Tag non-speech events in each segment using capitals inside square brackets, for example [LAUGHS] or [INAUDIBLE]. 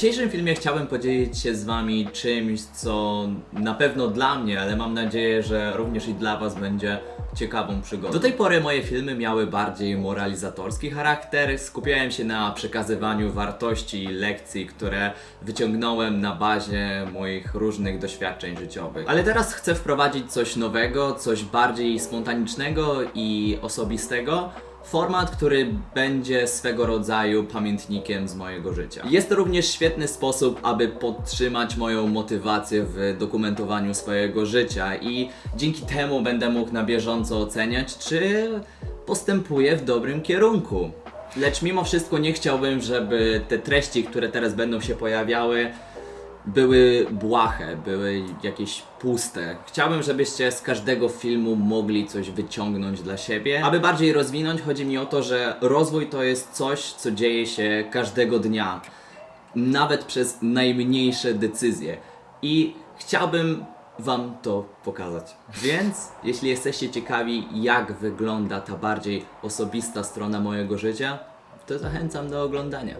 dzisiejszym filmie chciałbym podzielić się z Wami czymś, co na pewno dla mnie, ale mam nadzieję, że również i dla Was będzie ciekawą przygodą. Do tej pory moje filmy miały bardziej moralizatorski charakter, skupiałem się na przekazywaniu wartości i lekcji, które wyciągnąłem na bazie moich różnych doświadczeń życiowych. Ale teraz chcę wprowadzić coś nowego, coś bardziej spontanicznego i osobistego. Format, który będzie swego rodzaju pamiętnikiem z mojego życia. Jest to również świetny sposób, aby podtrzymać moją motywację w dokumentowaniu swojego życia i dzięki temu będę mógł na bieżąco oceniać, czy postępuję w dobrym kierunku. Lecz mimo wszystko nie chciałbym, żeby te treści, które teraz będą się pojawiały, były błahe, były jakieś puste. Chciałbym, żebyście z każdego filmu mogli coś wyciągnąć dla siebie. Aby bardziej rozwinąć, chodzi mi o to, że rozwój to jest coś, co dzieje się każdego dnia, nawet przez najmniejsze decyzje. I chciałbym Wam to pokazać. Więc, jeśli jesteście ciekawi, jak wygląda ta bardziej osobista strona mojego życia, to zachęcam do oglądania.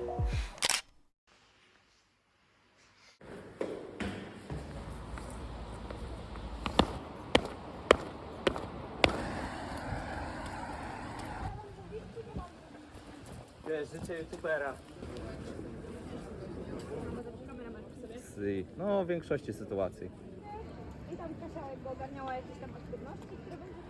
Życie youtubera. Si. No, w większości sytuacji. I tam Kasia jakby ogarniała jakieś tam aktywności, które będzie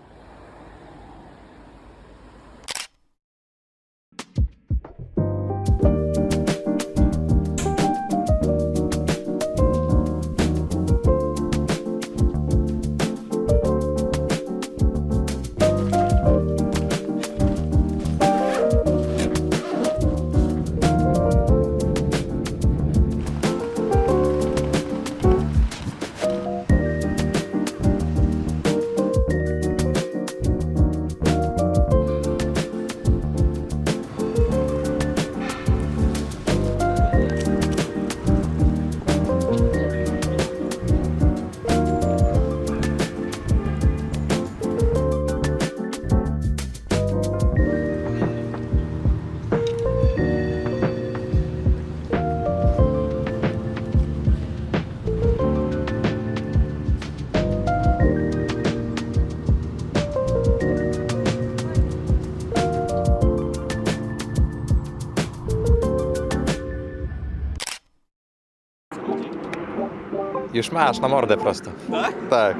Już masz, na mordę prosto. Tak? Tak.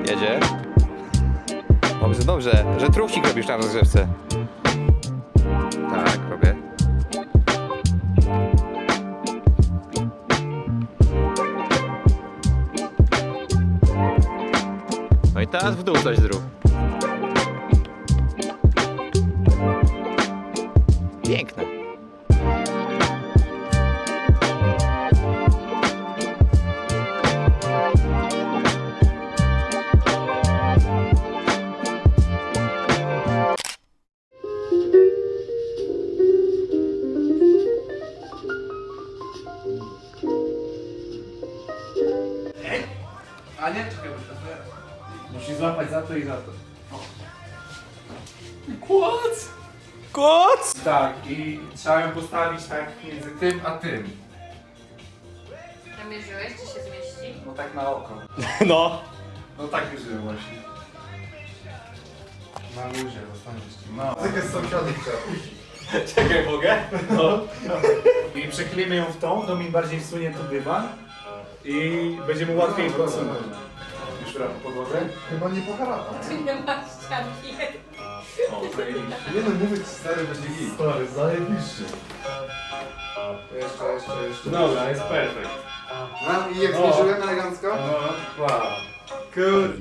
Jedzie. Dobrze, dobrze. Że truchcik robisz na rozgrzewce. Tak, robię. No i teraz w dół coś zrób. Piękne. To Musisz złapać za to i za to. Kład! Tak, i trzeba ją postawić tak między tym a tym. Namierzyłeś, czy się zmieści? No tak na oko. [LAUGHS] No. No tak mierzyłem właśnie. Na luzie, zostaniesz No. Tylko z sąsiadem trzeba puścić. Czekaj, mogę? No. I przechylimy ją w tą, to mi bardziej wsunie tu dywan i będzie mu łatwiej podsunąć. Teraz po podłodze? Chyba nie poharata. Tu nie ma ścianki. O, zajebiście. Nie no, mówię ci stary, będzie git. Stary, zajebiście. Jeszcze, jeszcze, jeszcze. Dobra, jest perfekt. No i jak O. zmierzyłem elegancko? No, wow. Kur...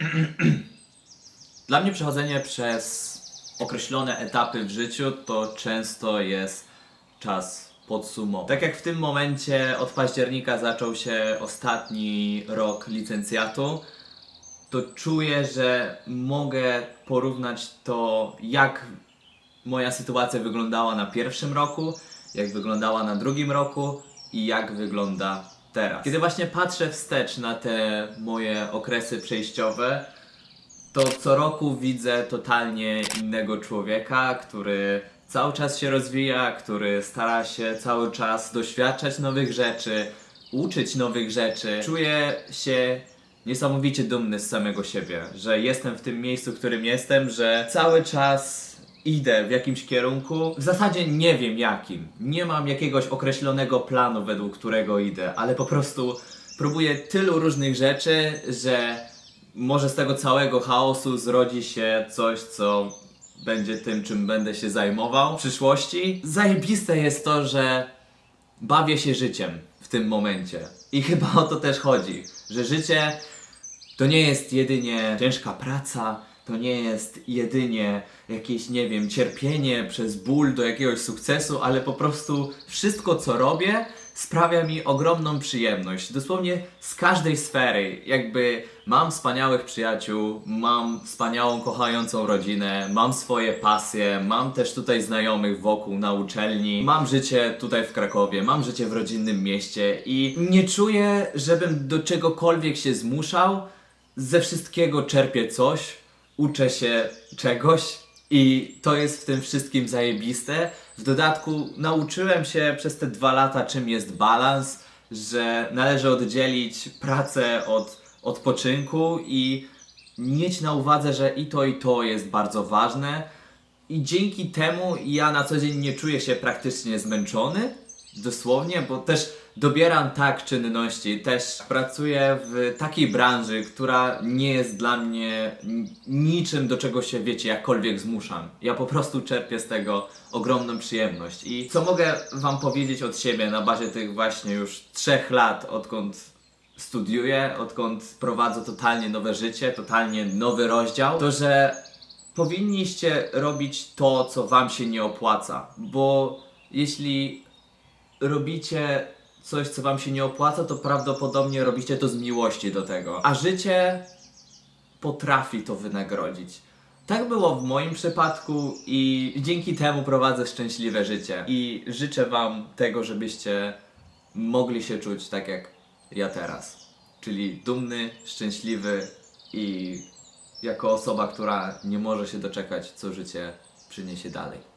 [CLEARS THROAT] Dla mnie przechodzenie przez określone etapy w życiu to często jest czas podsumować. Tak jak w tym momencie od października zaczął się ostatni rok licencjatu, to czuję, że mogę porównać to, jak moja sytuacja wyglądała na pierwszym roku, jak wyglądała na drugim roku i jak wygląda teraz. Kiedy właśnie patrzę wstecz na te moje okresy przejściowe, to co roku widzę totalnie innego człowieka, który cały czas się rozwija, który stara się cały czas doświadczać nowych rzeczy, uczyć nowych rzeczy. Czuję się niesamowicie dumny z samego siebie, że jestem w tym miejscu, w którym jestem, że cały czas idę w jakimś kierunku. W zasadzie nie wiem jakim. Nie mam jakiegoś określonego planu, według którego idę, ale po prostu próbuję tylu różnych rzeczy, że może z tego całego chaosu zrodzi się coś, co będzie tym, czym będę się zajmował w przyszłości. Zajebiste jest to, że bawię się życiem w tym momencie. I chyba o to też chodzi, że życie to nie jest jedynie ciężka praca, to nie jest jedynie jakieś, nie wiem, cierpienie przez ból do jakiegoś sukcesu, ale po prostu wszystko, co robię, sprawia mi ogromną przyjemność. Dosłownie z każdej sfery. Jakby mam wspaniałych przyjaciół, mam wspaniałą, kochającą rodzinę, mam swoje pasje, mam też tutaj znajomych wokół na uczelni, mam życie tutaj w Krakowie, mam życie w rodzinnym mieście i nie czuję, żebym do czegokolwiek się zmuszał. Ze wszystkiego czerpię coś, uczę się czegoś i to jest w tym wszystkim zajebiste. W dodatku nauczyłem się przez te dwa lata, czym jest balans, że należy oddzielić pracę od odpoczynku i mieć na uwadze, że i to, i to jest bardzo ważne. I dzięki temu ja na co dzień nie czuję się praktycznie zmęczony, dosłownie, bo też dobieram tak czynności, też pracuję w takiej branży, która nie jest dla mnie niczym, do czego się, wiecie, jakkolwiek zmuszam. Ja po prostu czerpię z tego ogromną przyjemność. I co mogę Wam powiedzieć od siebie na bazie tych właśnie już trzech lat, odkąd studiuję, odkąd prowadzę totalnie nowe życie, totalnie nowy rozdział, to że powinniście robić to, co wam się nie opłaca, bo jeśli robicie coś, co wam się nie opłaca, to prawdopodobnie robicie to z miłości do tego, a życie potrafi to wynagrodzić. Tak było w moim przypadku i dzięki temu prowadzę szczęśliwe życie. I życzę Wam tego, żebyście mogli się czuć tak jak ja teraz. Czyli dumny, szczęśliwy i jako osoba, która nie może się doczekać, co życie przyniesie dalej.